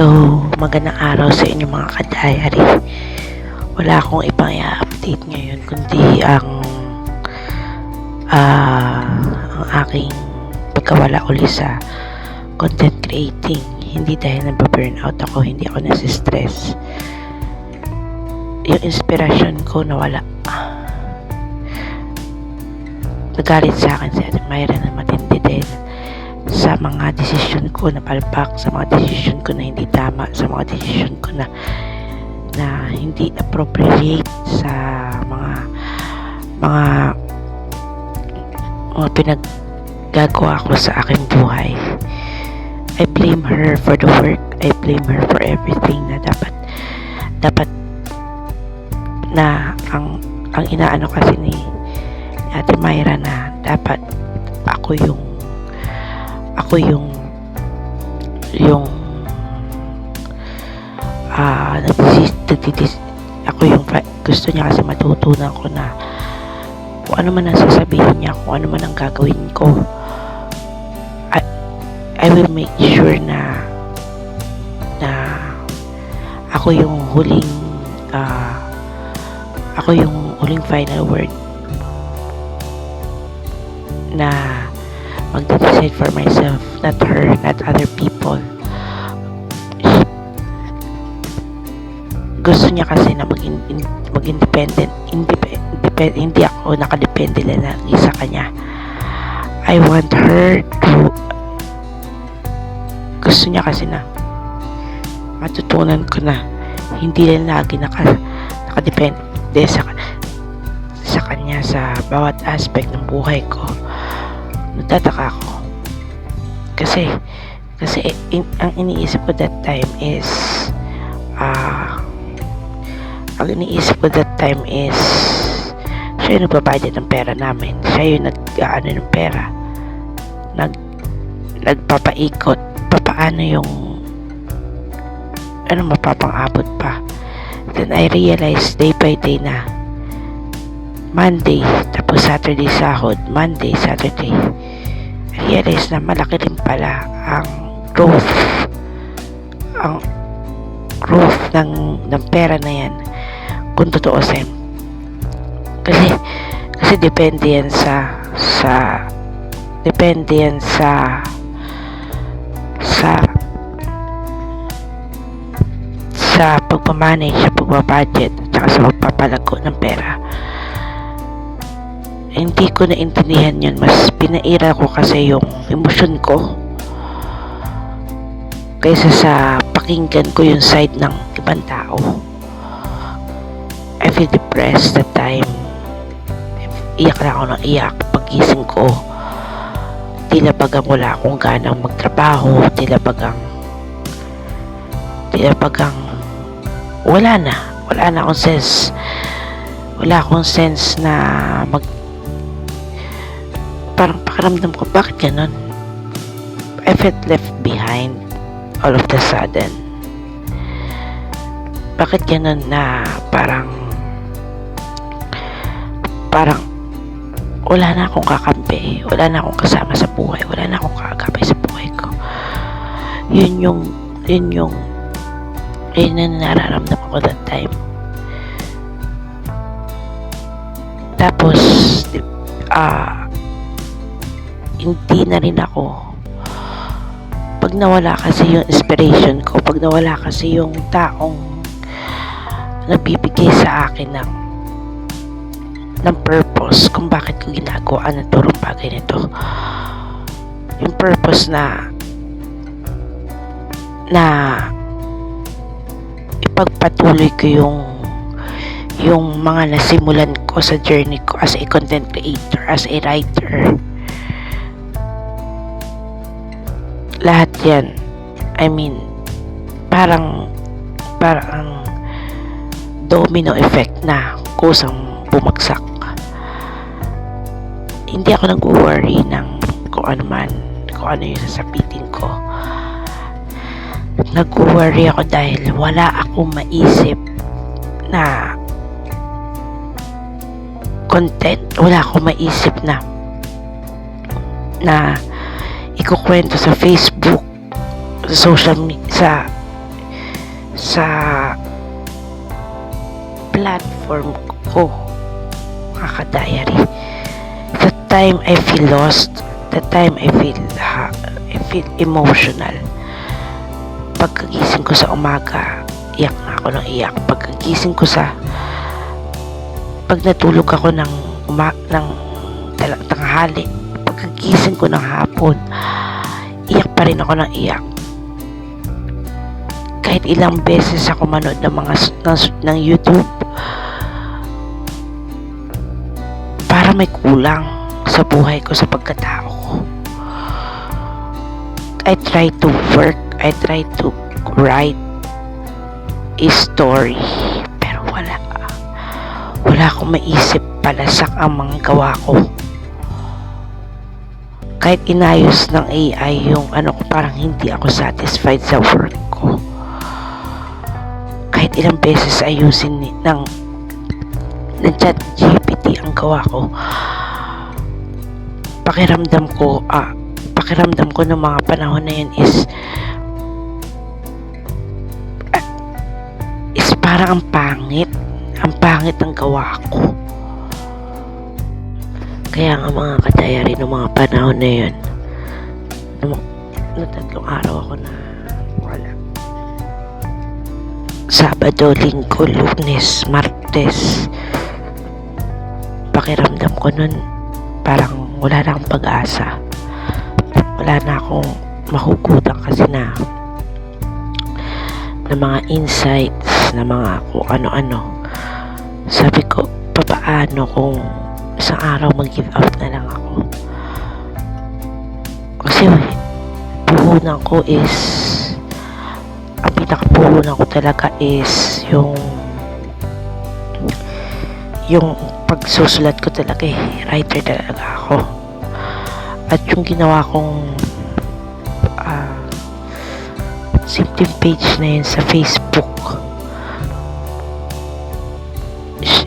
So, magandang araw sa inyo mga ka-diary. Wala akong ibang i-update ngayon kundi ang ah ang aking pagkawala uli sa content creating. Hindi dahil nababurnout ako, hindi ako nasistress. Yung inspiration ko nawala. Nagalit sa akin si Ate Myra na matindi dahil sa mga desisyon ko na palpak, sa mga desisyon ko na hindi tama, sa mga desisyon ko na na hindi appropriate sa mga mga mga pinaggagawa ko sa aking buhay. I blame her for the work. I blame her for everything na dapat dapat na ang ang inaano kasi ni Ate Myra na dapat ako yung ako yung yung ah nagtitis ako yung gusto niya kasi matutunan ko na kung ano man ang sasabihin niya kung ano man ang gagawin ko I, I will make sure na na ako yung huling ah ako yung huling final word na mag-decide for myself, not her, not other people. Gusto niya kasi na maging in, mag-independent, independent, hindi ako nakadepende lang lagi sa kanya. I want her to gusto niya kasi na matutunan ko na hindi lang lagi naka, nakadepende sa sa kanya sa bawat aspect ng buhay ko nagtataka ako. Kasi, kasi in, ang iniisip ko that time is, ah, ang iniisip ko that time is, siya yung nagbabudget ng pera namin. Siya yung nag, ano ng pera. Nag, nagpapaikot. Papaano yung, ano mapapang-abot pa. Then I realized day by day na, Monday, tapos Saturday sahod, Monday, Saturday. Realize na malaki rin pala ang growth. Ang growth ng, ng pera na yan. Kung tutuusin. Kasi kasi depende yan sa sa depende yan sa sa sa pagpamanage, sa pagbabudget, at sa pagpapalago ng pera hindi ko naintindihan yun. Mas pinaira ko kasi yung emosyon ko kaysa sa pakinggan ko yung side ng ibang tao. I feel depressed that time. Iyak na ako ng iyak. Pagising ko, tila bagang wala akong ganang magtrabaho. Tila bagang tila bagang wala na. Wala na akong sense wala akong sense na mag parang pakiramdam ko, bakit ganun? I felt left behind all of the sudden. Bakit ganun na parang parang wala na akong kakampi, wala na akong kasama sa buhay, wala na akong kakagabay sa buhay ko. Yun yung, yun yung, yun yung nararamdaman ko that time. Tapos, ah, hindi na rin ako pag nawala kasi yung inspiration ko pag nawala kasi yung taong nagbibigay sa akin ng ng purpose kung bakit ko ginagawa ang turong bagay nito yung purpose na na ipagpatuloy ko yung yung mga nasimulan ko sa journey ko as a content creator, as a writer. Lahat yan. I mean parang parang domino effect na kusang bumagsak. Hindi ako nag-worry ng kung ano man kung ano yung sasapitin ko. Nag-worry ako dahil wala akong maisip na content. Wala akong maisip na na ikukwento sa Facebook, sa social sa sa platform ko kaka-diary the time I feel lost the time I feel ha, I feel emotional. Pagkagising ko sa umaga iyak na ako ng iyak. Pagkagising ko sa pag natulog ako ng uma, ng tanghali pagkagising ko ng hapon pa rin ako ng iyak. Kahit ilang beses ako manood ng mga ng, ng YouTube para may kulang sa buhay ko sa pagkatao. Ko I try to work I try to write a story pero wala. Wala akong maisip palasak ang mga gawa ko kahit inayos ng AI yung ano ko parang hindi ako satisfied sa work ko. Kahit ilang beses ayusin ni, ng ng chat GPT ang gawa ko pakiramdam ko ah pakiramdam ko ng mga panahon na yun is is parang ang pangit. Ang pangit ng gawa ko kaya nga mga kadayari ng mga panahon na yun nung tatlong araw ako na wala. Sabado, Linggo, Lunes, Martes pakiramdam ko nun parang wala na akong pag-asa. Wala na akong mahugutan kasi na na mga insights na mga kung ano-ano. Sabi ko papaano kung isang araw mag-give up na lang ako. Kasi puhunan ko is ang pinakapuhunan ko talaga is yung yung pagsusulat ko talaga eh. Writer talaga ako. At yung ginawa kong ah, simple page na yun sa Facebook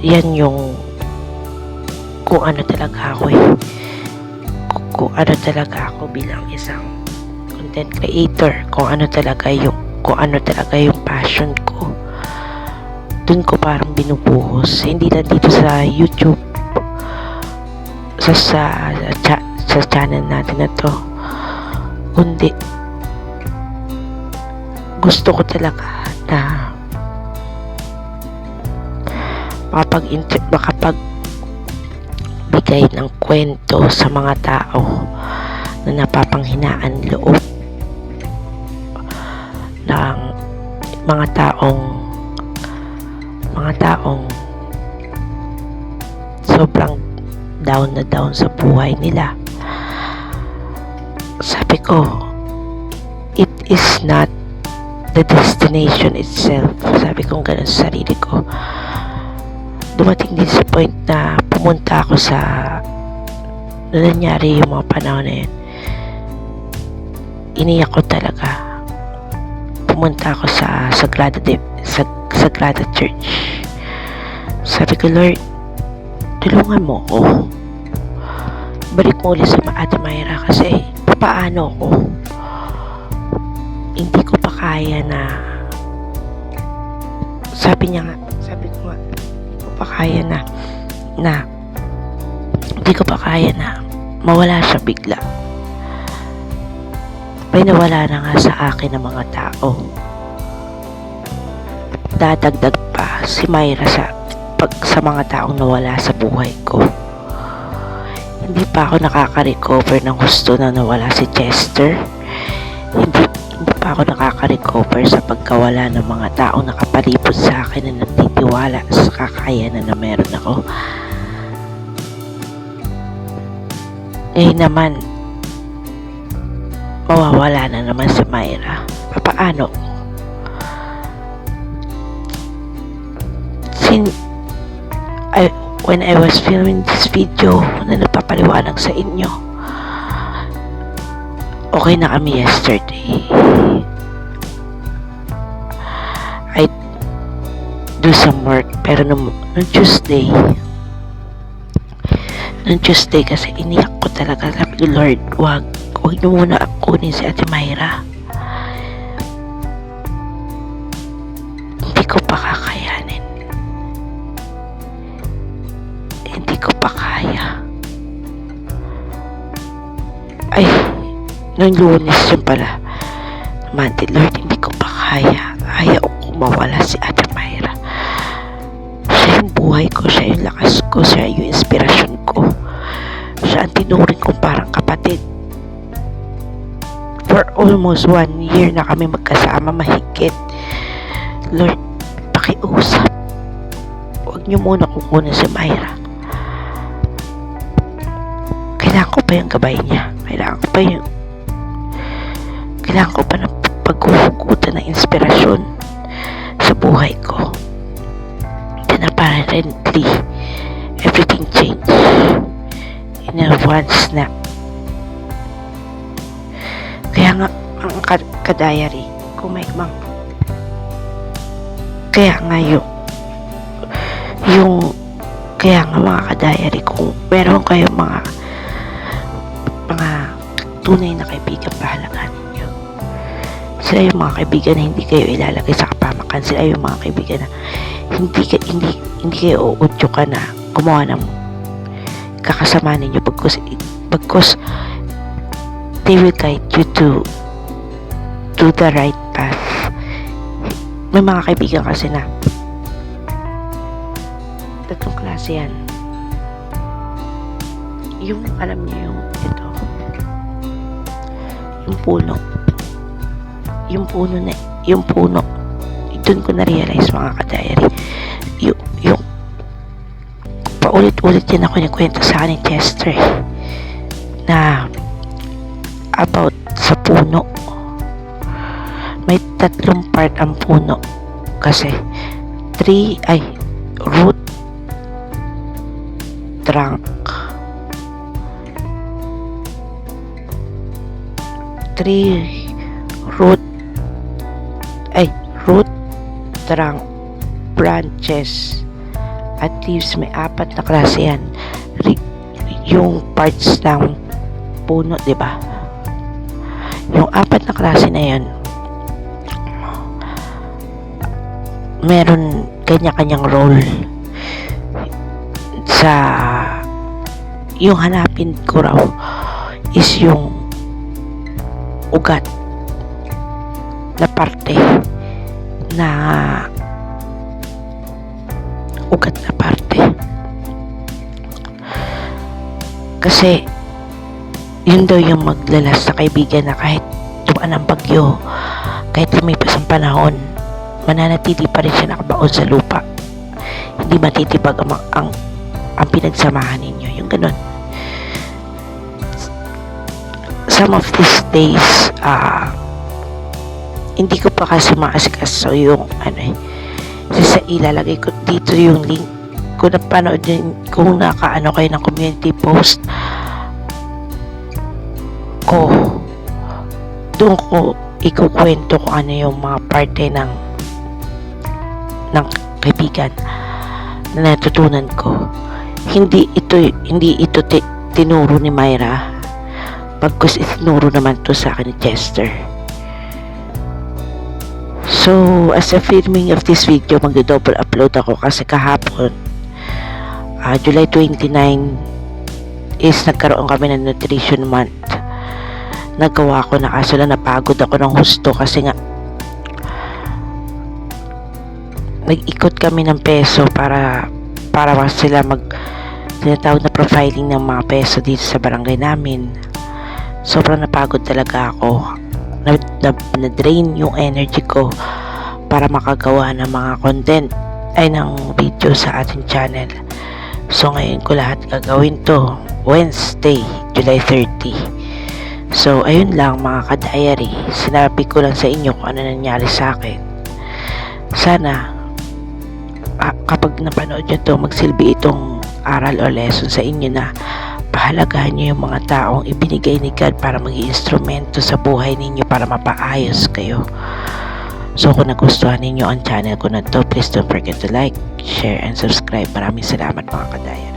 yan yung kung ano talaga ako eh. Kung, ano talaga ako bilang isang content creator. Kung ano talaga yung kung ano talaga yung passion ko. Dun ko parang binubuhos. Hindi lang dito sa YouTube. Sa sa, sa, sa channel natin na to. Kundi gusto ko talaga na makapag makapag bigay ng kwento sa mga tao na napapanghinaan loob ng mga taong mga taong sobrang down na down sa buhay nila. Sabi ko, it is not the destination itself. Sabi ko ganun sa sarili ko. Dumating din sa point na pumunta ako sa na nangyari yung mga panahon na yun. Iniyak ko talaga. Pumunta ako sa Sagrada de, sa Sagrada Church. Sabi ko, Lord, tulungan mo ko. Balik mo ulit sa Ate kasi papaano ko? Hindi ko pa kaya na sabi niya nga, sabi ko nga, ko pa kaya na na hindi ko pa kaya na mawala siya bigla. May nawala na nga sa akin ng mga tao. Dadagdag pa si Myra sa pag sa mga taong nawala sa buhay ko. Hindi pa ako nakaka-recover ng gusto na nawala si Chester. Hindi, hindi pa ako nakaka-recover sa pagkawala ng mga taong nakapalibot sa akin na nagtitiwala sa kakayanan na meron ako. Ngayon naman, mawawala na naman si Myra. Papaano? Sin I, when I was filming this video na nagpapaliwanag sa inyo, okay na kami yesterday. I do some work pero nung, nung Tuesday nung Tuesday kasi iniyak ko talaga sabi ko Lord wag wag niyo muna kunin si Ate Mayra Hindi ko pa kakayanin. Hindi ko pa kaya. Ay, nung lunes yun pala. Monday, Lord, hindi ko pa kaya. Ayaw ko mawala si Ate buhay ko, siya yung lakas ko, siya yung inspirasyon ko. Siya ang tinuring kong parang kapatid. For almost one year na kami magkasama mahigit. Lord, pakiusap. Huwag niyo muna kukunin si Myra. Kailangan ko pa yung gabay niya. Kailangan ko pa yung... Kailangan ko pa ng paghuhugutan ng inspirasyon sa buhay apparently, everything changed in a one snap. Kaya nga, ang ka- ka-diary, kung may mang... Kaya nga yung... Yung... Kaya nga mga ka-diary, kung meron kayong mga... Mga tunay na kaibigan, pahalagahan ninyo. Sila yung mga kaibigan na hindi kayo ilalagay sa kapamakan. Sila yung mga kaibigan na hindi, ka- hindi, hindi kayo uudyo ka na gumawa ng kakasama ninyo bagkus, bagkus they will guide you to to the right path. May mga kaibigan kasi na tatlong klase yan. Yung alam niyo yung ito yung puno yung puno na yung puno doon ko na-realize mga ka-diary yung, yung paulit-ulit yan ako kwento sa akin ni Chester na about sa puno. May tatlong part ang puno kasi tree ay root trunk. Tree root ay root trunk branches at leaves may apat na klase yan. Yung parts ng puno di ba? Yung apat na klase na yan meron kanya-kanyang role sa yung hanapin ko raw is yung ugat na parte na ugat na parte. Kasi yun daw yung maglalas sa kaibigan na kahit dumaan ang bagyo kahit lumipas ang panahon mananatili pa rin siya nakabaon sa lupa. Hindi matitibag ang, ang, ang pinagsamahan ninyo yung ganun. Some of these days ah hindi ko pa kasi maasikaso yung ano eh kasi sa ilalagay ko dito yung link. Kung napanood din kung nakaano kayo ng community post ko doon ko ikukwento kung ano yung mga parte ng ng kaibigan na natutunan ko. Hindi ito hindi ito ti- tinuro ni Myra pagkus itinuro naman to sa akin ni Chester So, as a filming of this video, magdo-double upload ako kasi kahapon, ah, July 29, is nagkaroon kami ng nutrition month. Nagawa ko na kaso lang napagod ako ng husto kasi nga nag-ikot kami ng peso para para sila mag tinatawag na profiling ng mga peso dito sa barangay namin. Sobrang napagod talaga ako na, na, na-drain yung energy ko para makagawa ng mga content ay ng video sa ating channel. So ngayon ko lahat gagawin to Wednesday, July 30. So ayun lang mga ka-diary, sinabi ko lang sa inyo kung ano nangyari sa akin. Sana ah, kapag napanood nyo to, magsilbi itong aral o lesson sa inyo na pahalagahan nyo yung mga taong ibinigay ni God para maging instrumento sa buhay ninyo para mapaayos kayo. So kung nagustuhan ninyo ang channel ko na to, please don't forget to like, share, and subscribe. Maraming salamat mga kadaya.